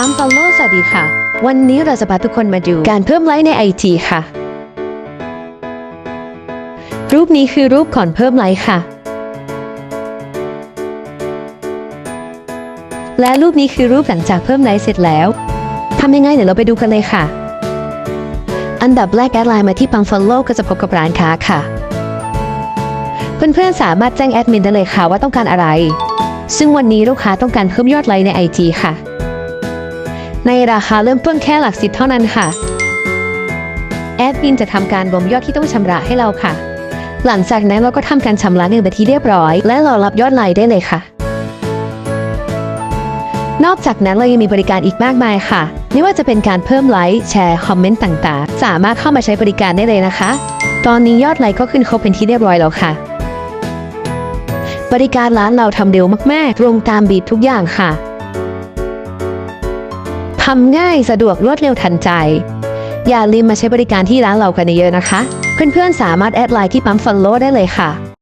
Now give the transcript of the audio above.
อัมฟอลโลสวัสดีค่ะ วันนี้เราจะพาทุกคนมาดูการเพิ่มไลค์ในไอจีค่ะ รูปนี้คือรูปก่อนเพิ่มไลค์ค่ะ และรูปนี้คือรูปหลังจากเพิ่มไลค์เสร็จแล้วทำยังไงเดี๋ยวเราไปดูกันเลยค่ะ อันดับแรกแอดไลน์มาที่ปังฟอลโล่ก็จะพบกับร้านค้าค่ะ เพื่อนๆสามารถแจ้งแอดมินได้เลยค่ะว่าต้องการอะไร ซึ่งวันนี้ลูกค้าต้องการเพิ่มยอดไลค์ใน IG ค่ะ ในราคาเริ่มต้นแค่หลักสิบเท่านั้นค่ะ แอดมินจะทำการรวมยอดที่ต้องชำระให้เราค่ะ หลังจากนั้นเราก็ทำการชำระเงินไปที่เรียบร้อย และรอรับยอดไลค์ได้เลยค่ะ นอกจากนั้นเรายังมีบริการอีกมากมายค่ะ ไม่ว่าจะเป็นการเพิ่มไลค์แชร์คอมเมนต์ต่างๆ สามารถเข้ามาใช้บริการได้เลยนะคะ ตอนนี้ยอดไลค์ก็ขึ้นครบเป็นที่เรียบร้อยแล้วค่ะบริการร้านเราทำเร็วมาก ๆ ตรงตามบีบทุกอย่างค่ะ ทำง่ายสะดวกรวดเร็วทันใจ อย่าลืมมาใช้บริการที่ร้านเรากันเยอะนะคะ เพื่อนๆสามารถแอดไลน์ที่ปั๊มฟอลโล่ได้เลยค่ะ